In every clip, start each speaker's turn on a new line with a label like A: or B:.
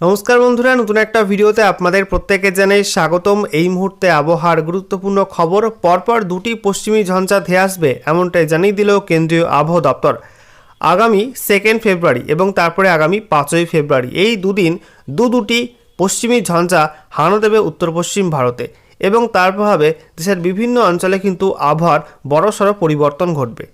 A: নমস্কার বন্ধুরা, নতুন একটা ভিডিওতে আপনাদের প্রত্যেকে জানাই স্বাগতম। এই মুহূর্তে আবহাওয়ার গুরুত্বপূর্ণ খবর, পরপর দুটি পশ্চিমী ঝঞ্ঝা ধেয়ে আসবে এমনটাই জানিয়ে দিল কেন্দ্রীয় আবহাওয়া দপ্তর। আগামী সেকেন্ড ফেব্রুয়ারি এবং তারপরে আগামী পাঁচই ফেব্রুয়ারি এই দুদিন দু দুটি পশ্চিমী ঝঞ্ঝা হানা দেবে উত্তর পশ্চিম ভারতে এবং তার প্রভাবে দেশের বিভিন্ন অঞ্চলে কিন্তু আবহাওয়ার বড়সড় পরিবর্তন ঘটবে।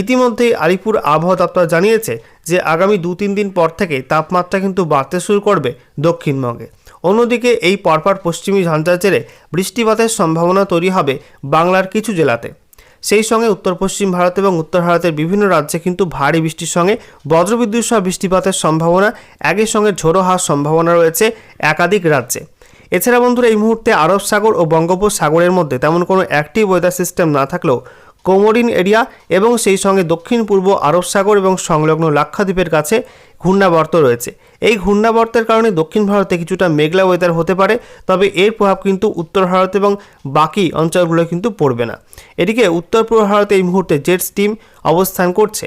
A: ইতিমধ্যেই আলিপুর আবহাওয়া দপ্তর জানিয়েছে যে আগামী দু তিন দিন পর থেকে তাপমাত্রা কিন্তু বাড়তে শুরু করবে দক্ষিণবঙ্গে। অন্যদিকে এই পরপর পশ্চিমী ঝঞ্ঝার জেরে বৃষ্টিপাতের সম্ভাবনা তৈরি হবে বাংলার কিছু জেলাতে। সেই সঙ্গে উত্তর পশ্চিম ভারত এবং উত্তর ভারতের বিভিন্ন রাজ্যে কিন্তু ভারী বৃষ্টির সঙ্গে বজ্রবিদ্যুৎ সহ বৃষ্টিপাতের সম্ভাবনা, একই সঙ্গে ঝোড়ো হওয়ার সম্ভাবনা রয়েছে একাধিক রাজ্যে। এছাড়া বন্ধুরা, এই মুহূর্তে আরব সাগর ও বঙ্গোপসাগরের মধ্যে তেমন কোনো অ্যাক্টিভ ওয়েদার সিস্টেম না থাকলেও কোমোরিন এরিয়া এবং সেই সঙ্গে দক্ষিণ পূর্ব আরব সাগর এবং সংলগ্ন লাক্ষাদ্বীপের কাছে ঘূর্ণাবর্ত রয়েছে। এই ঘূর্ণাবর্তের কারণে দক্ষিণ ভারতে কিছুটা মেঘলা ওয়েদার হতে পারে, তবে এর প্রভাব কিন্তু উত্তর ভারত এবং বাকি অঞ্চলগুলো কিন্তু পড়বে না। এদিকে উত্তর পূর্ব ভারতে এই মুহূর্তে জেট স্টিম অবস্থান করছে।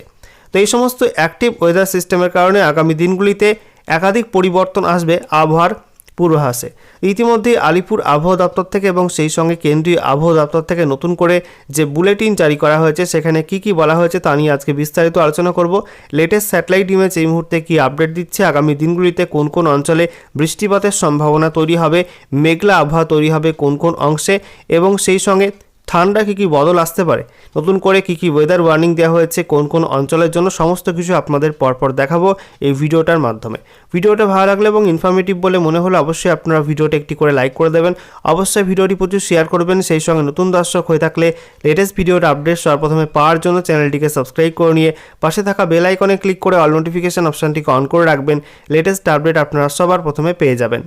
A: তো এই সমস্ত অ্যাক্টিভ ওয়েদার সিস্টেমের কারণে আগামী দিনগুলিতে একাধিক পরিবর্তন আসবে। আবহাওয়ার পূর্বাভাসে ইতিমধ্যেই আলিপুর আবহাওয়া দপ্তর থেকে এবং সেই সঙ্গে কেন্দ্রীয় আবহাওয়া দপ্তর থেকে নতুন করে যে বুলেটিন জারি করা হয়েছে, সেখানে কি কি বলা হয়েছে তা নিয়ে আজকে বিস্তারিত আলোচনা করব। লেটেস্ট স্যাটেলাইট ইমেজ এই মুহূর্তে কি আপডেট দিচ্ছে, আগামী দিনগুলিতে কোন কোন অঞ্চলে বৃষ্টিপাতের সম্ভাবনা তৈরি হবে, মেঘলা আবহাওয়া তৈরি হবে কোন কোন অংশে, এবং সেই সঙ্গে ঠান্ডা কী কী বদল আসতে পারে? নতুন করে কী কী ওয়েদার ওয়ার্নিং দেওয়া হয়েছে? কোন কোন অঞ্চলের জন্য সমস্ত কিছু আপনাদের পরপর দেখাবো এই ভিডিওটার মাধ্যমে। ভিডিওটা ভালো লাগলে এবং ইনফরমেটিভ বলে মনে হলে অবশ্যই আপনারা ভিডিওটা একটি করে লাইক করে দেবেন। অবশ্যই ভিডিওটি প্রচুর শেয়ার করবেন। সেই সঙ্গে নতুন দর্শক হয়ে থাকলে লেটেস্ট ভিডিওর আপডেট সবার প্রথমে পাওয়ার জন্য চ্যানেলটিকে সাবস্ক্রাইব করে নিয়ে পাশে থাকা বেল আইকনে ক্লিক করে অল নোটিফিকেশন অপশানটিকে অন করে রাখবেন। লেটেস্ট আপডেট আপনারা সবার প্রথমে পেয়ে যাবেন।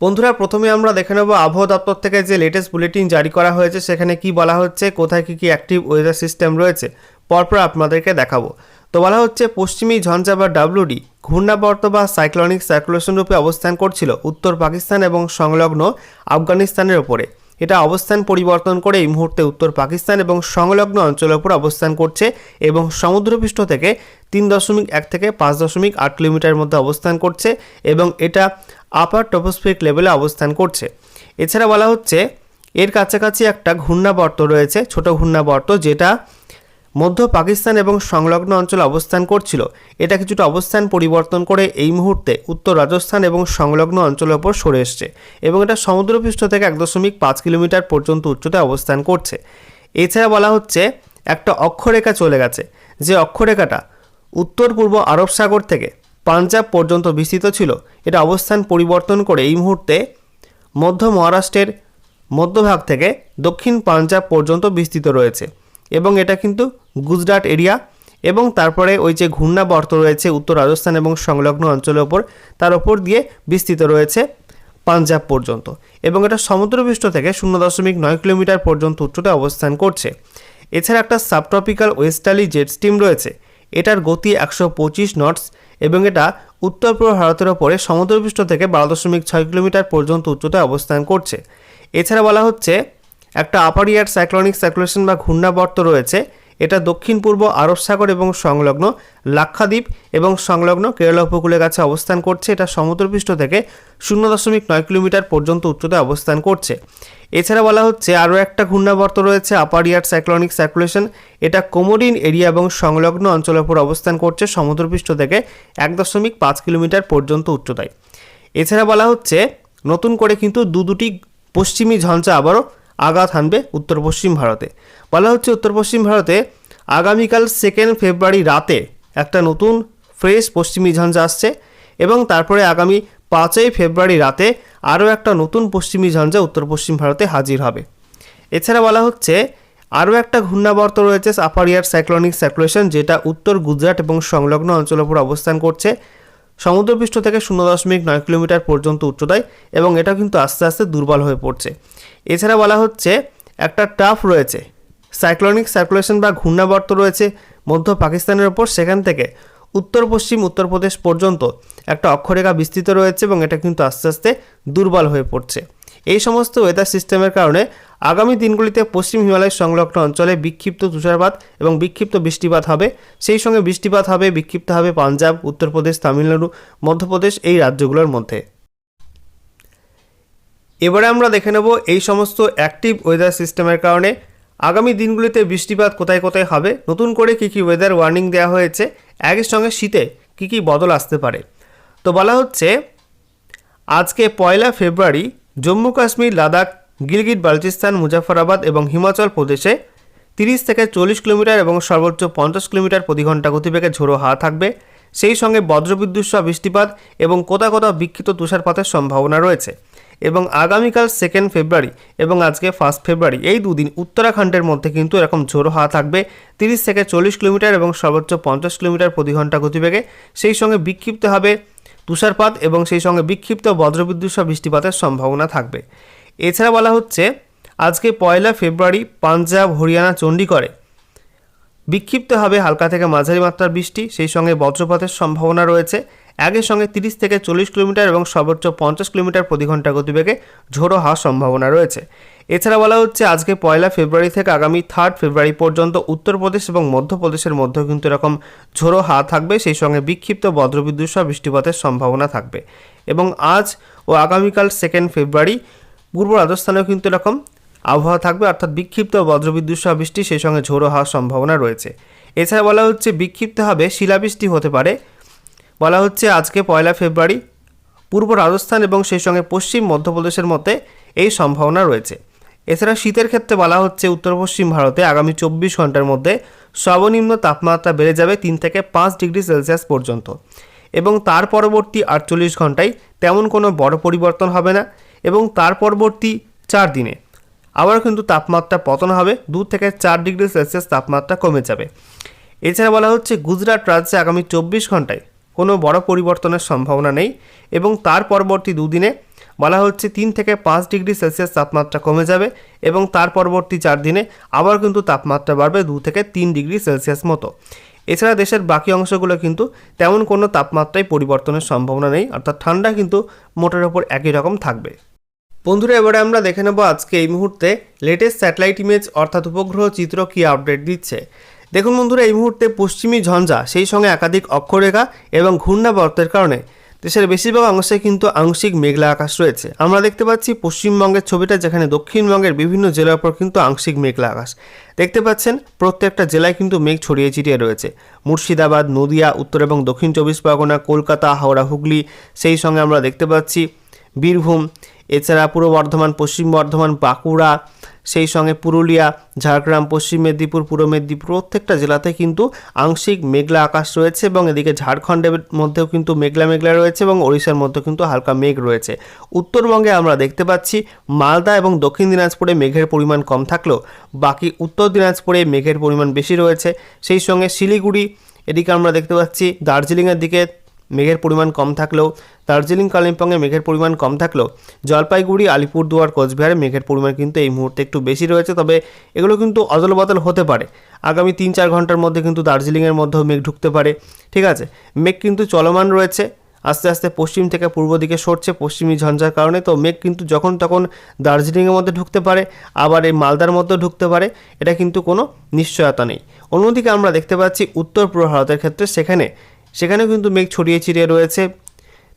A: বন্ধুরা, প্রথমে আমরা দেখে নেব আবহাওয়া দপ্তর থেকে যে লেটেস্ট বুলেটিন জারি করা হয়েছে, সেখানে কি বলা হচ্ছে, কোথায় কী কী অ্যাক্টিভ ওয়েদার সিস্টেম রয়েছে, পরপর আপনাদেরকে দেখাবো। তো বলা হচ্ছে, পশ্চিমী ঝঞ্ঝা বা ডাব্লুডি ঘূর্ণাবর্ত বা সাইক্লনিক সার্কুলেশন রূপে অবস্থান করছিল উত্তর পাকিস্তান এবং সংলগ্ন আফগানিস্তানের ওপরে এটা অবস্থান পরিবর্তন করে এই মুহূর্তে উত্তর পাকিস্তান এবং সংলগ্ন অঞ্চলের উপর অবস্থান করছে এবং সমুদ্রপৃষ্ঠ থেকে তিন দশমিক এক থেকে পাঁচ দশমিক আট কিলোমিটার মধ্যে অবস্থান করছে এবং এটা আপার টপোস্ফিক লেভেলে অবস্থান করছে। এছাড়া বলা হচ্ছে, এর কাছাকাছি একটা ঘূর্ণাবর্ত রয়েছে, ছোট ঘূর্ণাবর্ত যেটা মধ্য পাকিস্তান এবং সংলগ্ন অঞ্চলে অবস্থান করছিল। এটা কিছুটা অবস্থান পরিবর্তন করে এই মুহূর্তে উত্তর রাজস্থান এবং সংলগ্ন অঞ্চলের ওপর সরে এসছে এবং এটা সমুদ্রপৃষ্ঠ থেকে এক দশমিক পাঁচ কিলোমিটার পর্যন্ত উচ্চতায় অবস্থান করছে। এছাড়া বলা হচ্ছে, একটা অক্ষরেখা চলে গেছে। যে অক্ষরেখাটা উত্তর পূর্ব আরব সাগর থেকে পাঞ্জাব পর্যন্ত বিস্তৃত ছিল, এটা অবস্থান পরিবর্তন করে এই মুহূর্তে মধ্য মহারাষ্ট্রের মধ্যভাগ থেকে দক্ষিণ পাঞ্জাব পর্যন্ত বিস্তৃত রয়েছে। এবং এটা কিন্তু গুজরাট এরিয়া এবং তারপরে ওই যে ঘূর্ণাবর্ত রয়েছে উত্তর রাজস্থান এবং সংলগ্ন অঞ্চলের ওপর, তার ওপর দিয়ে বিস্তৃত রয়েছে পাঞ্জাব পর্যন্ত এবং এটা সমুদ্রপৃষ্ঠ থেকে শূন্য দশমিক নয় কিলোমিটার পর্যন্ত উচ্চতায় অবস্থান করছে। এছাড়া একটা সাবট্রপিক্যাল ওয়েস্টালি জেট স্টিম রয়েছে। এটার গতি একশো পঁচিশ নটস এবং এটা উত্তর পূর্ব ভারতের ওপরে সমুদ্রপৃষ্ঠ থেকে বারো দশমিক ছয় কিলোমিটার পর্যন্ত উচ্চতায় অবস্থান করছে। এছাড়া বলা হচ্ছে একটা আপার ইয়ার সাইক্লনিক সার্কুলেশন বা ঘূর্ণাবর্ত রয়েছে। এটা দক্ষিণ, পূর্ব, আরব সাগর এবং সংলগ্ন লাক্ষাদ্বীপ এবং সংলগ্ন কেরালা উপকূলের কাছে অবস্থান করছে। এটা সমুদ্রপৃষ্ঠ থেকে শূন্য দশমিক নয় কিলোমিটার পর্যন্ত উচ্চতায় অবস্থান করছে। এছাড়া বলা হচ্ছে আরও একটা ঘূর্ণাবর্ত রয়েছে আপার ইয়ার সাইক্লনিক সার্কুলেশন এটা কোমোডিন এরিয়া এবং সংলগ্ন অঞ্চলের উপর অবস্থান করছে সমুদ্রপৃষ্ঠ থেকে এক দশমিক পাঁচ কিলোমিটার পর্যন্ত উচ্চতায়। এছাড়া বলা হচ্ছে নতুন করে কিন্তু দু দুটি পশ্চিমী ঝঞ্ঝা আবারও আঘাত হানবে উত্তর পশ্চিম ভারতে। বলা হচ্ছে উত্তর পশ্চিম ভারতে আগামীকাল সেকেন্ড ফেব্রুয়ারি রাতে একটা নতুন ফ্রেশ পশ্চিমী ঝঞ্ঝা আসছে এবং তারপরে আগামী পাঁচই ফেব্রুয়ারি রাতে আরও একটা নতুন পশ্চিমী ঝঞ্ঝা উত্তর পশ্চিম ভারতে হাজির হবে। এছাড়া বলা হচ্ছে আরও একটা ঘূর্ণাবর্ত রয়েছে আপার ইয়ার সাইক্লনিক সার্কুলেশন যেটা উত্তর গুজরাট এবং সংলগ্ন অঞ্চলের উপর অবস্থান করছে। সমুদ্রপৃষ্ঠ থেকে শূন্য দশমিক নয় কিলোমিটার পর্যন্ত উচ্চতায় এবং এটা কিন্তু আস্তে আস্তে দুর্বল হয়ে পড়ছে। এছাড়া বলা হচ্ছে একটা টাফ রয়েছে। সাইক্লোনিক সার্কুলেশন বা ঘূর্ণাবর্ত রয়েছে মধ্য পাকিস্তানের ওপর। সেখান থেকে উত্তর, পশ্চিম উত্তরপ্রদেশ পর্যন্ত একটা অক্ষরেখা বিস্তৃত রয়েছে এবং এটা কিন্তু আস্তে আস্তে দুর্বল হয়ে পড়ছে। এই সমস্ত ওয়েদার সিস্টেমের কারণে আগামী দিনগুলিতে পশ্চিম হিমালয় সংলগ্ন অঞ্চলে বিক্ষিপ্ত তুষারপাত এবং বিক্ষিপ্ত বৃষ্টিপাত হবে। সেই সঙ্গে বৃষ্টিপাত হবে, বিক্ষিপ্ত হবে পাঞ্জাব, উত্তরপ্রদেশ, তামিলনাড়ু, মধ্যপ্রদেশ এই রাজ্যগুলোর মধ্যে। এবারে আমরা দেখে নেব এই সমস্ত অ্যাক্টিভ ওয়েদার সিস্টেমের কারণে আগামী দিনগুলিতে বৃষ্টিপাত কোথায় কোথায় হবে, নতুন করে কী কী ওয়েদার ওয়ার্নিং দেওয়া হয়েছে, একই সঙ্গে শীতে কী কী বদল আসতে পারে। তো বলা হচ্ছে, আজকে পয়লা ফেব্রুয়ারি জম্মু কাশ্মীর, লাদাখ, গিলগিট, বালচিস্তান, মুজাফরাবাদ এবং হিমাচল প্রদেশে তিরিশ থেকে চল্লিশ কিলোমিটার এবং সর্বোচ্চ পঞ্চাশ কিলোমিটার প্রতি ঘণ্টা গতিবেগে ঝোড়ো হাওয়া থাকবে। সেই সঙ্গে বজ্রবিদ্যুৎ সহ বৃষ্টিপাত এবং কোথাও কোথাও বিক্ষিপ্ত তুষারপাতের সম্ভাবনা রয়েছে। এবং আগামীকাল সেকেন্ড ফেব্রুয়ারি এবং আজকে ফার্স্ট ফেব্রুয়ারি এই দুদিন উত্তরাখণ্ডের মধ্যে কিন্তু এরকম ঝোড়ো হাওয়া থাকবে। তিরিশ থেকে চল্লিশ কিলোমিটার এবং সর্বোচ্চ পঞ্চাশ কিলোমিটার প্রতি ঘণ্টা গতিবেগে। সেই সঙ্গে বিক্ষিপ্ত হবে তুষারপাত এবং সেই সঙ্গে বিক্ষিপ্ত বজ্রবিদ্যুৎ সহ বৃষ্টিপাতের সম্ভাবনা থাকবে। এছাড়া বলা হচ্ছে, আজকে পয়লা ফেব্রুয়ারি পাঞ্জাব, হরিয়ানা চণ্ডীগড়ে বিক্ষিপ্ত হবে হালকা থেকে মাঝারি মাত্রার বৃষ্টি। সেই সঙ্গে বজ্রপাতের সম্ভাবনা রয়েছে। একই সঙ্গে তিরিশ থেকে চল্লিশ কিলোমিটার এবং সর্বোচ্চ পঞ্চাশ কিলোমিটার প্রতি ঘণ্টা গতিবেগে ঝোড়ো হওয়ার সম্ভাবনা রয়েছে। এছাড়া বলা হচ্ছে, আজকে পয়লা ফেব্রুয়ারি থেকে আগামী থার্ড ফেব্রুয়ারি পর্যন্ত উত্তরপ্রদেশ এবং মধ্যপ্রদেশের মধ্যেও কিন্তু এরকম ঝোড়ো হাওয়া থাকবে। সেই সঙ্গে বিক্ষিপ্ত বজ্রবিদ্যুৎ সহ বৃষ্টিপাতের সম্ভাবনা থাকবে। এবং আজ ও আগামীকাল সেকেন্ড ফেব্রুয়ারি পূর্ব রাজস্থানেও কিন্তু এরকম আবহাওয়া থাকবে, অর্থাৎ বিক্ষিপ্ত বজ্রবিদ্যুৎ সহ বৃষ্টি, সেই সঙ্গে ঝোড়ো হওয়ার সম্ভাবনা রয়েছে। এছাড়া বলা হচ্ছে, বিক্ষিপ্তভাবে শিলাবৃষ্টি হতে পারে। বলা হচ্ছে আজকে পয়লা ফেব্রুয়ারি। পূর্ব রাজস্থান এবং সেই সঙ্গে পশ্চিম মধ্যপ্রদেশের মধ্যে এই সম্ভাবনা রয়েছে। এছাড়া শীতের ক্ষেত্রে বলা হচ্ছে উত্তর পশ্চিম ভারতে আগামী চব্বিশ ঘণ্টার মধ্যে সর্বনিম্ন তাপমাত্রা বেড়ে যাবে তিন থেকে পাঁচ ডিগ্রি সেলসিয়াস পর্যন্ত। এবং তার পরবর্তী আটচল্লিশ ঘন্টায় তেমন কোনো বড় পরিবর্তন হবে না এবং তার পরবর্তী চার দিনে আবার কিন্তু তাপমাত্রা পতন হবে, দু থেকে চার ডিগ্রি সেলসিয়াস তাপমাত্রা কমে যাবে। এছাড়া বলা হচ্ছে গুজরাট রাজ্যে আগামী চব্বিশ ঘন্টায় কোনো বড় পরিবর্তনের সম্ভাবনা নেই এবং তার পরবর্তী দুদিনে বলা হচ্ছে তিন থেকে পাঁচ ডিগ্রি সেলসিয়াস তাপমাত্রা কমে যাবে এবং তার পরবর্তী চার দিনে আবার কিন্তু তাপমাত্রা বাড়বে দু থেকে তিন ডিগ্রি সেলসিয়াস মতো। এছাড়া দেশের বাকি অংশগুলো কিন্তু তেমন কোনো তাপমাত্রায় পরিবর্তনের সম্ভাবনা নেই, অর্থাৎ ঠান্ডা কিন্তু মোটের ওপর একই রকম থাকবে। বন্ধুরা, এবারে আমরা দেখে নেব আজকে এই মুহূর্তে লেটেস্ট স্যাটেলাইট ইমেজ অর্থাৎ উপগ্রহ চিত্র কী আপডেট দিচ্ছে। দেখুন বন্ধুরা, এই মুহূর্তে পশ্চিমী ঝঞ্ঝা, সেই সঙ্গে একাধিক অক্ষরেখা এবং ঘূর্ণাবর্তের কারণে দেশের বেশিরভাগ অংশে কিন্তু আংশিক মেঘলা আকাশ রয়েছে। আমরা দেখতে পাচ্ছি পশ্চিমবঙ্গের ছবিটা, যেখানে দক্ষিণবঙ্গের বিভিন্ন জেলার উপর কিন্তু আংশিক মেঘলা আকাশ। দেখতে পাচ্ছেন, প্রত্যেকটা জেলায় কিন্তু মেঘ ছড়িয়ে ছিটিয়ে রয়েছে। মুর্শিদাবাদ, নদিয়া, উত্তর এবং দক্ষিণ চব্বিশ পরগনা, কলকাতা, হাওড়া, হুগলি, সেই সঙ্গে আমরা দেখতে পাচ্ছি বীরভূম, এছাড়া পূর্ব বর্ধমান, পশ্চিম বর্ধমান, বাঁকুড়া সেই সঙ্গে পুরুলিয়া, ঝাড়গ্রাম, পশ্চিম মেদিনীপুর, পূর্ব মেদিনীপুর প্রত্যেকটা জেলাতে কিন্তু আংশিক মেঘলা আকাশ রয়েছে এবং এদিকে ঝাড়খণ্ডের মধ্যেও কিন্তু মেঘলা মেঘলা রয়েছে এবং ওড়িশার মধ্যেও কিন্তু হালকা মেঘ রয়েছে। উত্তরবঙ্গে আমরা দেখতে পাচ্ছি মালদা এবং দক্ষিণ দিনাজপুরে মেঘের পরিমাণ কম থাকলেও বাকি উত্তর দিনাজপুরে মেঘের পরিমাণ বেশি রয়েছে। সেই সঙ্গে শিলিগুড়ি, এদিকে আমরা দেখতে পাচ্ছি দার্জিলিংয়ের দিকে মেঘের পরিমাণ কম থাকলেও, দার্জিলিং, কালিম্পংয়ে মেঘের পরিমাণ কম থাকলেও, জলপাইগুড়ি, আলিপুরদুয়ার, কোচবিহারে মেঘের পরিমাণ কিন্তু এই মুহূর্তে একটু বেশি রয়েছে। তবে এগুলো কিন্তু অদল বদল হতে পারে। আগামী তিন চার ঘণ্টার মধ্যে কিন্তু দার্জিলিংয়ের মধ্যেও মেঘ ঢুকতে পারে। ঠিক আছে, মেঘ কিন্তু চলমান রয়েছে। আস্তে আস্তে পশ্চিম থেকে পূর্ব দিকে সরছে, পশ্চিমী ঝঞ্ঝার কারণে। তো মেঘ কিন্তু যখন তখন দার্জিলিংয়ের মধ্যে ঢুকতে পারে, আবার এই মালদার মধ্যেও ঢুকতে পারে। এটা কিন্তু কোনো নিশ্চয়তা নেই। অন্যদিকে আমরা দেখতে পাচ্ছি, উত্তর পূর্ব ভারতের ক্ষেত্রে সেখানে সেখানেও কিন্তু মেঘ ছড়িয়ে ছিটিয়ে রয়েছে।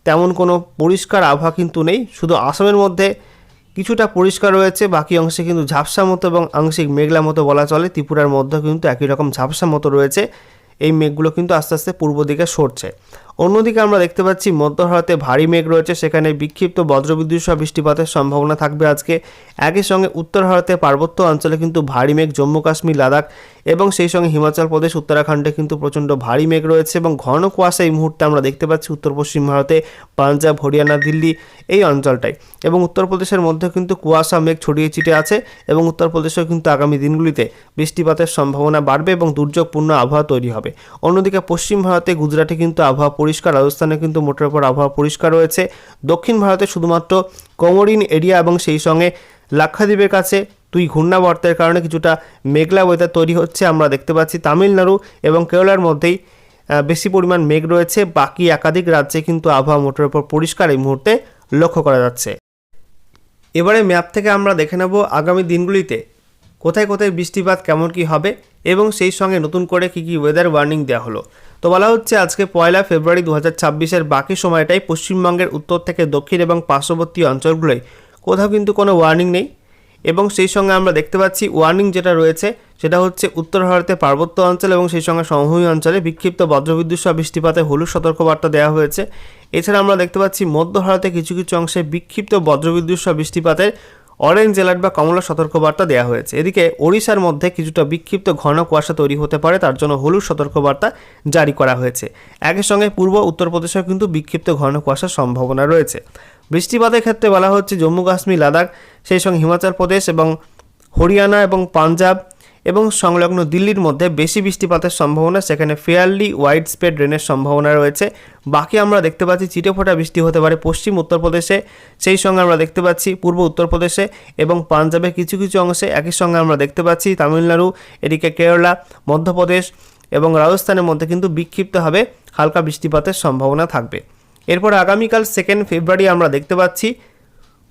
A: তেমন কোনো পরিষ্কার আবহাওয়া কিন্তু নেই। শুধু আসামের মধ্যে কিছুটা পরিষ্কার রয়েছে, বাকি অংশে কিন্তু ঝাপসা মতো এবং আংশিক মেঘলা মতো বলা চলে। ত্রিপুরার মধ্যেও কিন্তু একই রকম ঝাপসা মতো রয়েছে। এই মেঘগুলো কিন্তু আস্তে আস্তে পূর্ব দিকে সরছে। অন্যদিকে আমরা দেখতে পাচ্ছি মধ্য ভারতে ভারী মেঘ রয়েছে। সেখানে বিক্ষিপ্ত বজ্রবিদ্যুৎ সহ বৃষ্টিপাতের সম্ভাবনা থাকবে আজকে। একই সঙ্গে উত্তর ভারতে পার্বত্য অঞ্চলে কিন্তু ভারী মেঘ, জম্মু কাশ্মীর, লাদাখ এবং সেই সঙ্গে হিমাচল প্রদেশ, উত্তরাখণ্ডে কিন্তু প্রচণ্ড ভারী মেঘ রয়েছে এবং ঘন কুয়াশা এই মুহূর্তে আমরা দেখতে পাচ্ছি উত্তর পশ্চিম ভারতে, পাঞ্জাব, হরিয়ানা, দিল্লি এই অঞ্চলটায় এবং উত্তরপ্রদেশের মধ্যে কিন্তু কুয়াশা, মেঘ ছড়িয়ে ছিটে আছে এবং উত্তরপ্রদেশেও কিন্তু আগামী দিনগুলিতে বৃষ্টিপাতের সম্ভাবনা বাড়বে এবং দুর্যোগপূর্ণ আবহাওয়া তৈরি হবে। অন্যদিকে পশ্চিম ভারতে, গুজরাটে কিন্তু আবহাওয়া পরিষ্কার, রাজস্থানে কিন্তু মোটের ওপর আবহাওয়া পরিষ্কার রয়েছে। দক্ষিণ ভারতে শুধুমাত্র কোমরিন এরিয়া এবং সেই সঙ্গে লাক্ষাদ্বীপের কাছে দুই ঘূর্ণাবর্তের কারণে কিছুটা মেঘলা ওয়েদার তৈরি হচ্ছে আমরা দেখতে পাচ্ছি। তামিলনাড়ু এবং কেরলার মধ্যেই বেশি পরিমাণ মেঘ রয়েছে। বাকি একাধিক রাজ্যে কিন্তু আবহাওয়া মোটের ওপর পরিষ্কার এই মুহূর্তে লক্ষ্য করা যাচ্ছে। এবারে ম্যাপ থেকে আমরা দেখে নেব আগামী দিনগুলিতে কোথায় কোথায় বৃষ্টিপাত কেমন কি হবে এবং সেই সঙ্গে নতুন করে কি কি ওয়েদার ওয়ার্নিং দেওয়া হলো। তো বলা হচ্ছে আজকে পয়লা ফেব্রুয়ারি দু হাজার বাকি সময়টাই পশ্চিমবঙ্গের উত্তর থেকে দক্ষিণ এবং পার্শ্ববর্তী অঞ্চলগুলোয় কোথাও কিন্তু কোনো ওয়ার্নিং নেই। এবং সেই সঙ্গে আমরা দেখতে পাচ্ছি ওয়ার্নিং যেটা রয়েছে সেটা হচ্ছে উত্তর ভারতের পার্বত্য অঞ্চল এবং সেই সঙ্গে সমভূমি অঞ্চলে বিক্ষিপ্ত বজ্রবিদ্যুৎ সহ বৃষ্টিপাতে হলুদ সতর্কবার্তা দেওয়া হয়েছে। এছাড়া আমরা দেখতে পাচ্ছি মধ্য ভারতে কিছু কিছু অংশে বিক্ষিপ্ত বজ্রবিদ্যুৎ সহ বৃষ্টিপাতের অরেঞ্জ অ্যালার্ট বা কমলা সতর্কবার্তা দেওয়া হয়েছে। এদিকে ওড়িশার মধ্যে কিছুটা বিক্ষিপ্ত ঘন কুয়াশা তৈরি হতে পারে, তার জন্য হলুদ সতর্কবার্তা জারি করা হয়েছে। একই সঙ্গে পূর্ব উত্তরপ্রদেশেও কিন্তু বিক্ষিপ্ত ঘন কুয়াশার সম্ভাবনা রয়েছে। বৃষ্টিপাতের ক্ষেত্রে বলা হচ্ছে, জম্মু কাশ্মীর, লাদাখ, সেই সঙ্গে হিমাচল প্রদেশ এবং হরিয়ানা এবং পাঞ্জাব এবং সংলগ্ন দিল্লির মধ্যে বেশি বৃষ্টিপাতের সম্ভাবনা, সেখানে ফেয়ারলি ওয়াইড স্প্রেড রেনের সম্ভাবনা রয়েছে। বাকি আমরা দেখতে পাচ্ছি চিটেফোঁটা বৃষ্টি হতে পারে পশ্চিম উত্তরপ্রদেশে সেই সঙ্গে আমরা দেখতে পাচ্ছি পূর্ব উত্তরপ্রদেশে এবং পাঞ্জাবের কিছু কিছু অংশে একই সঙ্গে আমরা দেখতে পাচ্ছি তামিলনাড়ু, এদিকে কেরালা, মধ্যপ্রদেশ এবং রাজস্থানের মধ্যে কিন্তু বিক্ষিপ্তভাবে হালকা বৃষ্টিপাতের সম্ভাবনা থাকবে। এরপর আগামীকাল সেকেন্ড ফেব্রুয়ারি আমরা দেখতে পাচ্ছি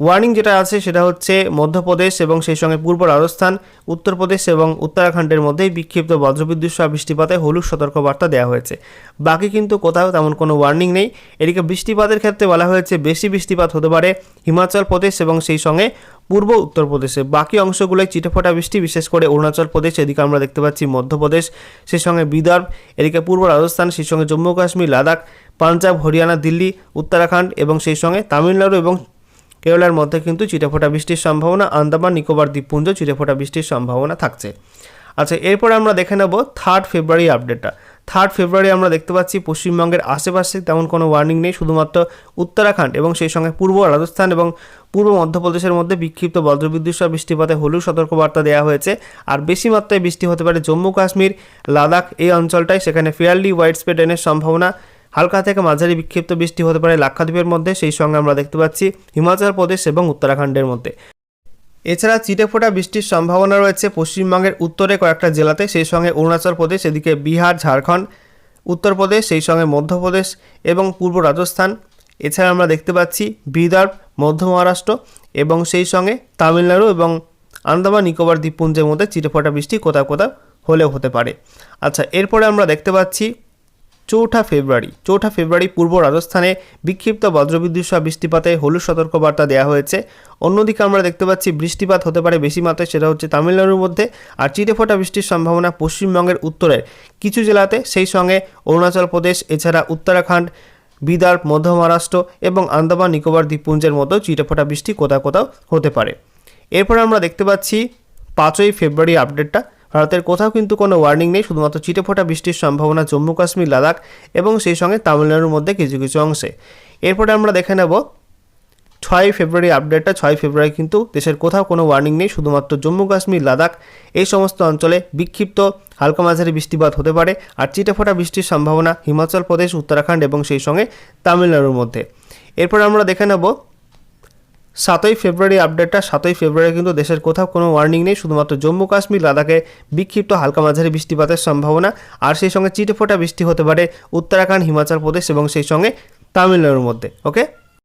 A: ওয়ার্নিং যেটা আছে সেটা হচ্ছে মধ্যপ্রদেশ এবং সেই সঙ্গে পূর্ব রাজস্থান, উত্তরপ্রদেশ এবং উত্তরাখণ্ডের মধ্যেই বিক্ষিপ্ত বজ্রবিদ্যুৎ সহ বৃষ্টিপাতে হলুদ সতর্কবার্তা দেওয়া হয়েছে। বাকি কিন্তু কোথাও তেমন কোনো ওয়ার্নিং নেই। এদিকে বৃষ্টিপাতের ক্ষেত্রে বলা হয়েছে বেশি বৃষ্টিপাত হতে পারে হিমাচল প্রদেশ এবং সেই সঙ্গে পূর্ব উত্তরপ্রদেশে বাকি অংশগুলোয় চিটেফোঁটা বৃষ্টি, বিশেষ করে অরুণাচল প্রদেশ, এদিকে আমরা দেখতে পাচ্ছি মধ্যপ্রদেশ, সেই সঙ্গে বিদর্ভ, এদিকে পূর্ব রাজস্থান, সেই সঙ্গে জম্মু কাশ্মীর, লাদাখ, পাঞ্জাব, হরিয়ানা, দিল্লি, উত্তরাখণ্ড এবং সেই সঙ্গে তামিলনাড়ু এবং কেরলার মধ্যে কিন্তু চিটেফোঁটা বৃষ্টির সম্ভাবনা, আন্দামান, নিকোবর দ্বীপপুঞ্জ চিটেফোঁটা বৃষ্টির সম্ভাবনা থাকছে। আচ্ছা এরপর আমরা দেখে নেব থার্ড ফেব্রুয়ারি আপডেটটা থার্ড ফেব্রুয়ারি আমরা দেখতে পাচ্ছি পশ্চিমবঙ্গের আশেপাশে তেমন কোনো ওয়ার্নিং নেই, শুধুমাত্র উত্তরাখণ্ড এবং সেই সঙ্গে পূর্ব রাজস্থান এবং পূর্ব মধ্যপ্রদেশের মধ্যে বিক্ষিপ্ত বজ্রবিদ্যুৎ সহ বৃষ্টিপাতে হলুদ সতর্কবার্তা দেওয়া হয়েছে। আর বেশি মাত্রায় বৃষ্টি হতে পারে জম্মু কাশ্মীর, লাদাখ, এই অঞ্চলটায় সেখানে ফেয়ারলি ওয়াইড স্প্রেড রেনের সম্ভাবনা হালকা থেকে মাঝারি বিক্ষিপ্ত বৃষ্টি হতে পারে লাক্ষাদ্বীপের মধ্যে, সেই সঙ্গে আমরা দেখতে পাচ্ছি হিমাচল প্রদেশ এবং উত্তরাখণ্ডের মধ্যে। এছাড়া চিটেফোঁটা বৃষ্টির সম্ভাবনা রয়েছে পশ্চিমবঙ্গের উত্তরে কয়েকটা জেলাতে, সেই সঙ্গে অরুণাচল প্রদেশ, এদিকে বিহার, ঝাড়খণ্ড উত্তরপ্রদেশ সেই সঙ্গে মধ্যপ্রদেশ এবং পূর্ব রাজস্থান। এছাড়া আমরা দেখতে পাচ্ছি বিদর্ভ, মধ্য মহারাষ্ট্র এবং সেই সঙ্গে তামিলনাড়ু এবং আন্দামান, নিকোবর দ্বীপপুঞ্জের মধ্যে চিটেফোঁটা বৃষ্টি কোথাও কোথাও হলেও হতে পারে। আচ্ছা এরপরে আমরা দেখতে পাচ্ছি চৌঠা ফেব্রুয়ারি চৌঠা ফেব্রুয়ারি পূর্ব রাজস্থানে বিক্ষিপ্ত বজ্রবিদ্যুৎ সহ বৃষ্টিপাতে হলুদ সতর্কবার্তা দেওয়া হয়েছে। অন্যদিকে আমরা দেখতে পাচ্ছি বৃষ্টিপাত হতে পারে বেশি মাত্রায়, সেটা হচ্ছে তামিলনাড়ুর মধ্যে আর চিটেফোঁটা বৃষ্টির সম্ভাবনা পশ্চিমবঙ্গের উত্তরের। কিছু জেলাতে সেই সঙ্গে অরুণাচল প্রদেশ, এছাড়া উত্তরাখণ্ড, বিদর্ভ, মধ্য মহারাষ্ট্র এবং আন্দামান, নিকোবর, দ্বীপপুঞ্জের মতো চিটেফোঁটা বৃষ্টি কোথাও কোথাও হতে পারে। এরপর আমরা দেখতে পাচ্ছি পাঁচই ফেব্রুয়ারি আপডেটটা। ভারতের কোথাও কিন্তু কোনো ওয়ার্নিং নেই, শুধুমাত্র চিটেফোঁটা বৃষ্টির সম্ভাবনা জম্মু কাশ্মীর, লাদাখ এবং সেই সঙ্গে তামিলনাড়ুর মধ্যে কিছু কিছু অংশে। এরপরে আমরা দেখে নেব, ছয় ফেব্রুয়ারি আপডেটটা ছয় ফেব্রুয়ারি কিন্তু দেশের কোথাও কোনো ওয়ার্নিং নেই, শুধুমাত্র জম্মু কাশ্মীর, লাদাখ, এই সমস্ত অঞ্চলে বিক্ষিপ্ত হালকা মাঝারি বৃষ্টিপাত হতে পারে আর চিটেফোঁটা বৃষ্টির সম্ভাবনা হিমাচল প্রদেশ, উত্তরাখণ্ড এবং সেই সঙ্গে তামিলনাড়ুর মধ্যে। এরপর আমরা দেখে নেব সাতই ফেব্রুয়ারি আপডেটটা সাতই ফেব্রুয়ারি কিন্তু দেশের কোথাও কোনো ওয়ার্নিং নেই, শুধুমাত্র জম্মু কাশ্মীর, লাদাখে বিক্ষিপ্ত হালকা মাঝারি বৃষ্টিপাতের সম্ভাবনা, আর সেই সঙ্গে চিটেফোঁটা বৃষ্টি হতে পারে উত্তরাখণ্ড, হিমাচল প্রদেশ এবং সেই সঙ্গে তামিলনাড়ুর মধ্যে ওকে